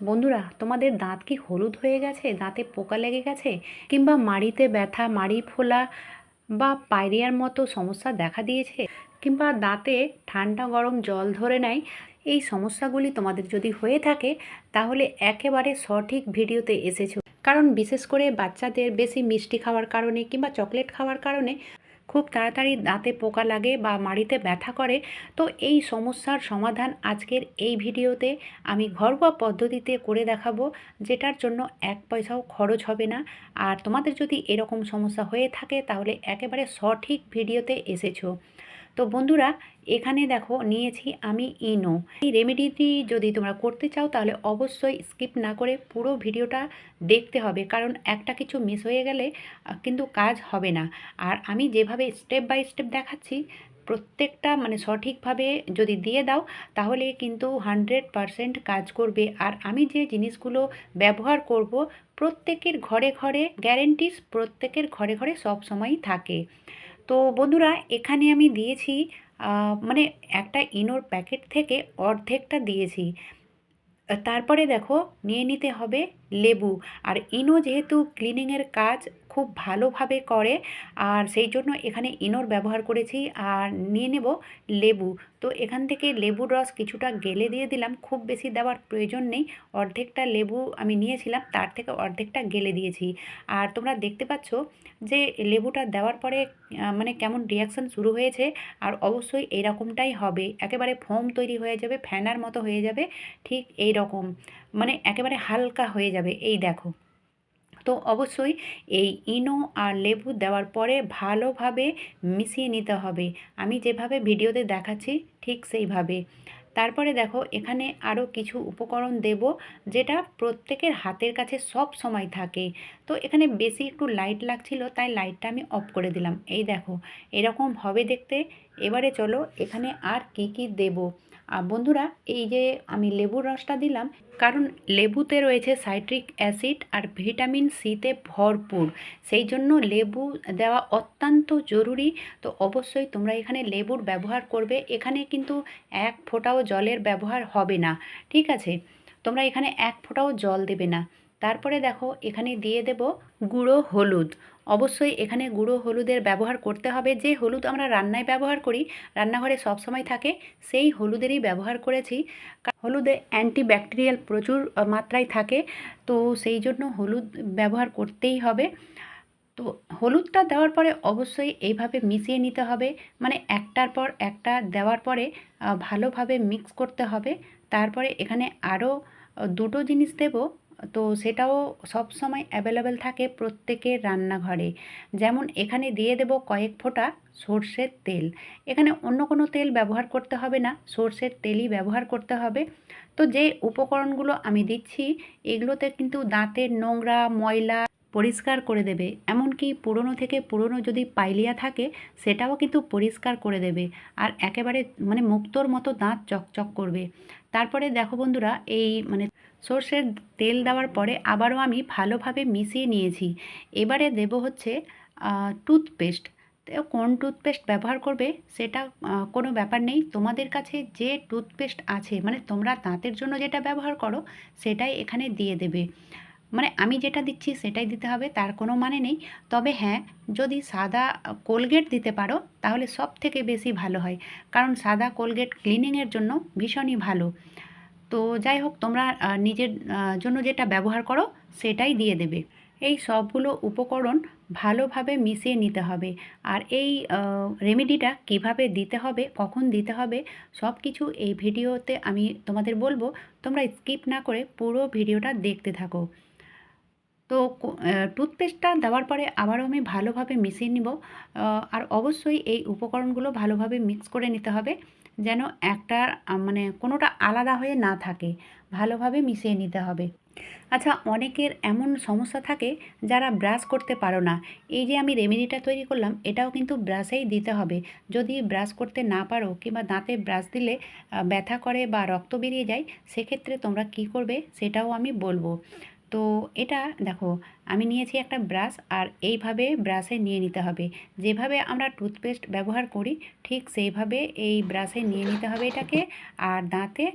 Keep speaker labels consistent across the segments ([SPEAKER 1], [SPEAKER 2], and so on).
[SPEAKER 1] বন্ধুরা, তোমাদের দাঁত কি হলুদ হয়ে গেছে? দাঁতে পোকা লেগে গেছে? কিংবা মাড়িতে ব্যথা, মাড়ি ফোলা বা পায়রিয়ার মতো সমস্যা দেখা দিয়েছে? কিংবা দাঁতে ঠান্ডা গরম জল ধরে নেয় এই সমস্যাগুলি তোমাদের যদি হয়ে থাকে, তাহলে একেবারে সঠিক ভিডিওতে এসেছ। কারণ বিশেষ করে বাচ্চাদের বেশি মিষ্টি খাওয়ার কারণে কিংবা চকলেট খাওয়ার কারণে খুব তাড়াতাড়ি দাঁতে পোকা লাগে বা মাড়িতে ব্যথা করে, তো এই সমস্যার সমাধান আজকের এই ভিডিওতে আমি ঘরোয়া পদ্ধতিতে করে দেখাবো, যেটার জন্য এক পয়সাও খরচ হবে না। আর তোমাদের যদি এরকম সমস্যা হয়ে থাকে, তাহলে একেবারে সঠিক ভিডিওতে এসেছ। তো বন্ধুরা, এখানে দেখো নিয়েছি আমি ইনো। এই রেমেডিটি যদি তোমরা করতে চাও, তাহলে অবশ্যই স্কিপ না করে পুরো ভিডিওটা দেখতে হবে, কারণ একটা কিছু মিস হয়ে গেলে কিন্তু কাজ হবে না। আর আমি যেভাবে স্টেপ বাই স্টেপ দেখাচ্ছি, প্রত্যেকটা মানে সঠিকভাবে যদি দিয়ে দাও, তাহলে কিন্তু হান্ড্রেড পারসেন্ট কাজ করবে। আর আমি যে জিনিসগুলো ব্যবহার করব, প্রত্যেকের ঘরে ঘরে গ্যারেন্টিস প্রত্যেকের ঘরে ঘরে সব সময়ই থাকে। তো বন্ধুরা, এখানে আমি দিয়েছি মানে একটা ইনোর প্যাকেট থেকে অর্ধেকটা দিয়েছি। তারপরে দেখো, নিয়ে নিতে হবে লেবু। আর ইনো যেহেতু ক্লিনিংয়ের কাজ খুব ভালোভাবে করে, আর সেই জন্য এখানে ইনোর ব্যবহার করেছি। আর নিয়ে নেব লেবু। তো এখান থেকে লেবুর রস কিছুটা গেলে দিয়ে দিলাম, খুব বেশি দেওয়ার প্রয়োজন নেই। অর্ধেকটা লেবু আমি নিয়েছিলাম, তার থেকে অর্ধেকটা গেলে দিয়েছি। আর তোমরা দেখতে পাচ্ছ যে লেবুটা দেওয়ার পরে মানে কেমন রিয়াকশান শুরু হয়েছে। আর অবশ্যই এরকমটাই হবে। একেবারে ফোম তৈরি হয়ে যাবে ফ্যানার মতো হয়ে যাবে, ঠিক এই রকম মানে একেবারে হালকা হয়ে যাবে। এই দেখো। তো অবশ্যই এই ইনো আর লেবু দেওয়ার পরে ভালোভাবে মিশিয়ে নিতে হবে। আমি যেভাবে ভিডিওতে দেখাচ্ছি ঠিক সেইভাবে। তারপরে দেখো, এখানে আরও কিছু উপকরণ দেব যেটা প্রত্যেকের হাতের কাছে সব সময় থাকে। তো এখানে বেশি একটু লাইট লাগছিল, তাই লাইটটা আমি অফ করে দিলাম। এই দেখো, এরকম হবে দেখতে। এবারে চলো, এখানে আর কি কি দেব? বন্ধুরা, এই যে আমি লেবুর রসটা দিলাম, কারণ লেবুতে রয়েছে সাইট্রিক অ্যাসিড আর ভিটামিন সিতে ভরপুর। সেই জন্য লেবু দেওয়া অত্যন্ত জরুরি। তো অবশ্যই তোমরা এখানে লেবুর ব্যবহার করবে। এখানে কিন্তু এক ফোঁটাও জলের ব্যবহার হবে না। ঠিক আছে? তোমরা এখানে এক ফোঁটাও জল দেবে না। তারপরে দেখো, এখানে দিয়ে দেব গুঁড়ো হলুদ। অবশ্যই এখানে গুঁড়ো হলুদের ব্যবহার করতে হবে। যে হলুদ আমরা রান্নায় ব্যবহার করি, রান্নাঘরে সবসময় থাকে, সেই হলুদেরই ব্যবহার করেছি। হলুদে অ্যান্টিব্যাকটেরিয়াল প্রচুর মাত্রায় থাকে, তো সেই জন্য হলুদ ব্যবহার করতেই হবে। তো হলুদটা দেওয়ার পরে অবশ্যই এইভাবে মিশিয়ে নিতে হবে। মানে একটার পর একটা দেওয়ার পরে ভালোভাবে মিক্স করতে হবে। তারপরে এখানে আরও দুটো জিনিস দেব। তো সেটাও সব সময় অ্যাভেলেবেল থাকে প্রত্যেকের রান্নাঘরে। যেমন এখানে দিয়ে দেব কয়েক ফোঁটা সর্ষের তেল। এখানে অন্য কোনো তেল ব্যবহার করতে হবে না, সর্ষের তেলই ব্যবহার করতে হবে। তো যে উপকরণগুলো আমি দিচ্ছি, এগুলোতে কিন্তু দাঁতের নোংরা, ময়লা পরিষ্কার করে দেবে। এমনকি পুরনো থেকে পুরনো যদি পাইলিয়া থাকে, সেটাও কিন্তু পরিষ্কার করে দেবে আর একেবারে মানে মুক্তোর মতো দাঁত চকচক করবে। তারপরে দেখো বন্ধুরা, এই মানে সর্ষের তেল দেওয়ার পরে আবারও আমি ভালোভাবে মিশিয়ে নিয়েছি। এবারে দেব হচ্ছে টুথপেস্ট। কোন টুথপেস্ট ব্যবহার করবে সেটা কোনো ব্যাপার নেই। তোমাদের কাছে যে টুথপেস্ট আছে মানে তোমরা দাঁতের জন্য যেটা ব্যবহার করো, সেটাই এখানে দিয়ে দেবে। মানে আমি যেটা দিচ্ছি সেটাই দিতে হবে, তার কোনো মানে নেই। তবে হ্যাঁ যদি সাদা কোলগেট দিতে পারো, তাহলে সব থেকে বেশি ভালো হয়। কারণ সাদা কোলগেট ক্লিনিংয়ের জন্য ভীষণই ভালো। তো যাই হোক, তোমরা নিজের জন্য যেটা ব্যবহার করো, সেটাই দিয়ে দেবে। এই সবগুলো উপকরণ ভালোভাবে মিশিয়ে নিতে হবে। আর এই রেমেডিটা কীভাবে দিতে হবে, কখন দিতে হবে সব কিছু এই ভিডিওতে আমি তোমাদের বলব। তোমরা স্কিপ না করে পুরো ভিডিওটা দেখতে থাকো। তো টুথপেস্টটা দেওয়ার পরে আবারও আমি ভালোভাবে মিশিয়ে নিব। আর অবশ্যই এই উপকরণগুলো ভালোভাবে মিক্স করে নিতে হবে যেন একটা মানে কোনোটা আলাদা হয়ে না থাকে। ভালোভাবে মিশিয়ে নিতে হবে। আচ্ছা অনেকের এমন সমস্যা থাকে যারা ব্রাশ করতে পারো না। এই যে আমি রেমেডিটা তৈরি করলাম, এটাও কিন্তু ব্রাশেই দিতে হবে। যদি ব্রাশ করতে না পারো কিংবা দাঁতে ব্রাশ দিলে ব্যথা করে বা রক্ত বেরিয়ে যায়, সেক্ষেত্রে তোমরা কি করবে সেটাও আমি বলব। তো এটা দেখো, আমি নিয়েছি একটা ব্রাশ আর এইভাবে ব্রাশে নিয়ে নিতে হবে। যেভাবে আমরা টুথপেস্ট ব্যবহার করি, ঠিক সেইভাবে এই ব্রাশে নিয়ে নিতে হবে এটাকে আর দাঁতে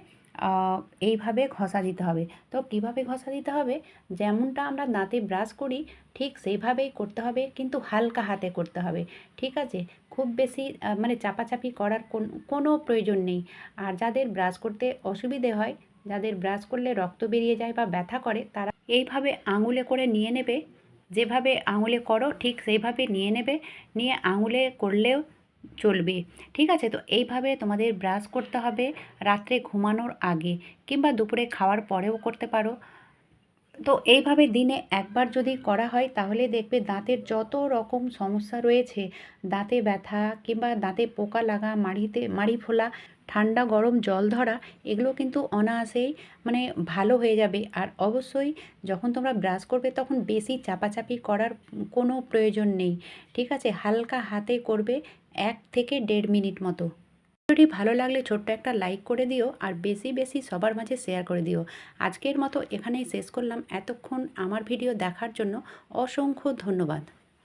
[SPEAKER 1] এইভাবে ঘষা দিতে হবে। তো কীভাবে ঘষা দিতে হবে? যেমনটা আমরা দাঁতে ব্রাশ করি, ঠিক সেইভাবেই করতে হবে, কিন্তু হালকা হাতে করতে হবে, ঠিক আছে? খুব বেশি মানে চাপাচাপি করার কোন- প্রয়োজন নেই। আর যাদের ব্রাশ করতে অসুবিধে হয় যাদের ব্রাশ করলে রক্ত বেরিয়ে যায় বা ব্যথা করে, তারা এইভাবে আঙুলে করে নিয়ে নেবে। যেভাবে আঙুলে করো, ঠিক সেইভাবে নিয়ে নেবে। নিয়ে আঙুলে করলেও চলবে। ঠিক আছে? তো এইভাবে তোমাদের ব্রাশ করতে হবে রাত্রে ঘুমানোর আগে কিংবা দুপুরে খাওয়ার পরেও করতে পারো। তো এইভাবে দিনে একবার যদি করা হয়, তাহলে দেখবে দাঁতের যত রকম সমস্যা রয়েছে, দাঁতে ব্যথা কিংবা দাঁতে পোকা লাগা, মাড়িতে, মাড়ি ফোলা ঠান্ডা গরম জল ধরা, এগুলো কিন্তু অনায়াসেই মানে ভালো হয়ে যাবে। আর অবশ্যই যখন তোমরা ব্রাশ করবে তখন বেশি চাপাচাপি করার কোনো প্রয়োজন নেই। ঠিক আছে? হালকা হাতে করবে এক থেকে দেড় মিনিট মতো। ভিডিওটি ভালো লাগলে ছোট্ট একটা লাইক করে দিও আর বেশি বেশি সবার মাঝে শেয়ার করে দিও। আজকের মতো এখানেই শেষ করলাম। এতক্ষণ আমার ভিডিও দেখার জন্য অসংখ্য ধন্যবাদ।